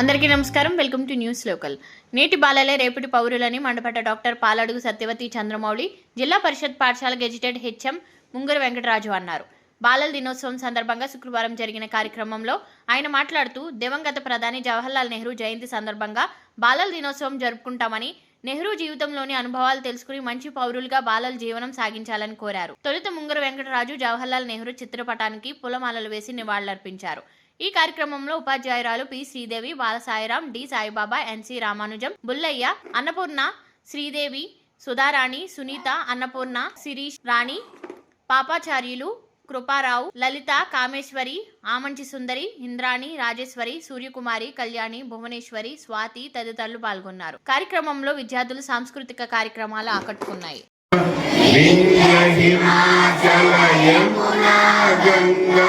అందరికీ నమస్కారం. Welcome to news local. నేటి బాలలే రేపటి పౌరులని మండపట్ట డాక్టర్ పాలడుగు సత్యవతి చంద్రమౌళి జిల్లా పరిషత్ పాఠశాల గెజిటెడ్ హెచ్ఎం ముంగరు వెంకటరాజు అన్నారు. బాలల దినోత్సవం సందర్భంగా శుక్రవారం జరిగిన కార్యక్రమంలో ఆయన మాట్లాడుతూ దివంగత ప్రధాని జవహర్లాల్ నెహ్రూ జయంతి సందర్భంగా బాలల దినోత్సవం జరుపుకుంటామని నెహ్రూ జీవితంలోని అనుభవాలు తెలుసుకుని మంచి పౌరులుగా బాలల జీవనం సాగించాలని కోరారు. తొలుత ముంగర వెంకటరాజు జవహర్లాల్ నెహ్రూ చిత్రపటానికి పూలమాలలు వేసి నివాళులర్పించారు. ఈ కార్యక్రమంలో ఉపాధ్యాయురాలు P Sridevi Balasairam D Saibaba N C Ramanujam Bullaiah Annapurna Sridevi Sudharani Sunitha Annapurna Sirish Rani Papacharyulu Kruparao Lalitha Kameswari Amanchi Sundari Indrani Rajeswari Suryakumari Kalyani Bhuvaneswari Swathi తదితరులు పాల్గొన్నారు. కార్యక్రమంలో విద్యార్థులు సాంస్కృతిక కార్యక్రమాలు ఆకట్టుకున్నాయి. హిమాచల యమునా గంగా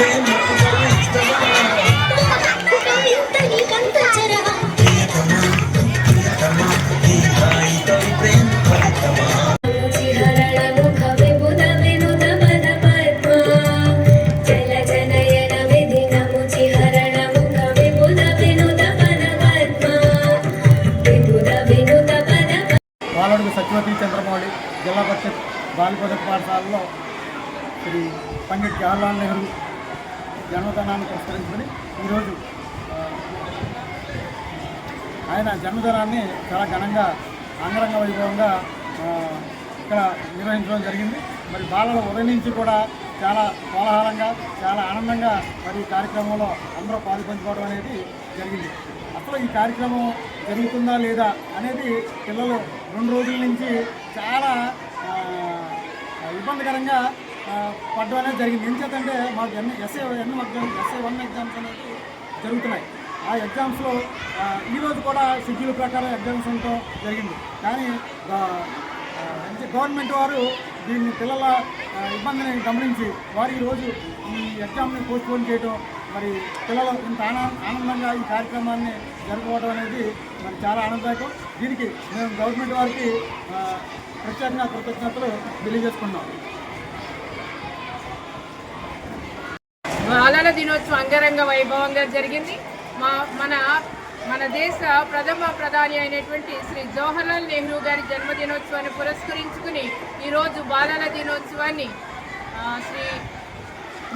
ముక్కుగా సత్యవతి చంద్రమౌళి జిల్లా పరిషత్ బాలిపద పాఠశాలలో శ్రీ పండిట్ జవహర్లాల్ నెహ్రూ జన్మదినాన్ని పురస్కరించుకొని ఈరోజు ఆయన జన్మదినాన్ని చాలా ఘనంగా అంగరంగ వైభవంగా ఇక్కడ నిర్వహించడం జరిగింది. మరి బాలల ఉదయం నుంచి కూడా చాలా కోలాహలంగా చాలా ఆనందంగా మరి ఈ కార్యక్రమంలో అందరూ పాల్పంచుకోవడం అనేది జరిగింది. అసలు ఈ కార్యక్రమం జరుగుతుందా లేదా అనేది పిల్లలు రెండు రోజుల నుంచి చాలా ఇబ్బందికరంగా పడ్డం అనేది జరిగింది. ఎందుకంటే మాకు N S A N exams S A one exams అనేది జరుగుతున్నాయి. ఆ ఎగ్జామ్స్లో ఈరోజు కూడా షెడ్యూల్ ప్రకారం ఎగ్జామ్స్ ఉండటం జరిగింది. కానీ గవర్నమెంట్ వారు దీన్ని పిల్లల ఇబ్బందిని గమనించి వారు ఈరోజు ఈ ఎగ్జామ్ని పోస్ట్పోన్ చేయడం మరి పిల్లలు ఇంత ఆనందంగా ఈ కార్యక్రమాన్ని జరుపుకోవడం అనేది మరి చాలా ఆనందదాయకం. దీనికి మేము గవర్నమెంట్ వారికి ప్రత్యేకంగా కృతజ్ఞతలు తెలియజేసుకున్నాం బాలల దినోత్సవం అంగరంగ వైభవంగా జరిగింది. మా మన మన దేశ ప్రథమ ప్రధాని అయినటువంటి శ్రీ జవహర్లాల్ నెహ్రూ గారి జన్మదినోత్సవాన్ని పురస్కరించుకుని ఈరోజు బాలల దినోత్సవాన్ని శ్రీ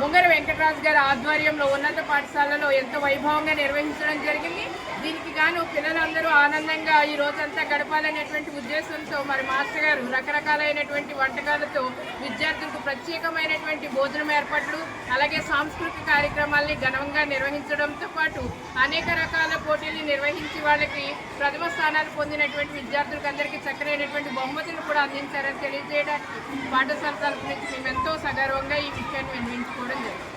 ముంగర వెంకటరాజు గారి ఆధ్వర్యంలో ఉన్నత పాఠశాలలో ఎంతో వైభవంగా నిర్వహించడం జరిగింది. దీనికి గాను పిల్లలందరూ ఆనందంగా ఈ రోజంతా గడపాలనేటువంటి ఉద్దేశంతో మరి మాస్టర్ గారు రకరకాలైనటువంటి వంటకాలతో విద్యార్థులకు ప్రత్యేకమైనటువంటి భోజనం ఏర్పాట్లు అలాగే సాంస్కృతిక కార్యక్రమాల్ని ఘనంగా నిర్వహించడంతో పాటు అనేక రకాల పోటీలు నిర్వహించి వాళ్ళకి ప్రథమ స్థానాలు పొందినటువంటి విద్యార్థులకు అందరికీ చక్కనైనటువంటి బహుమతులు అందించారని తెలియజేయడానికి పాఠశాల తరపు నుంచి మేము ఎంతో సగర్వంగా ఈ విషయాన్ని వినిపించుకోవడం జరిగింది.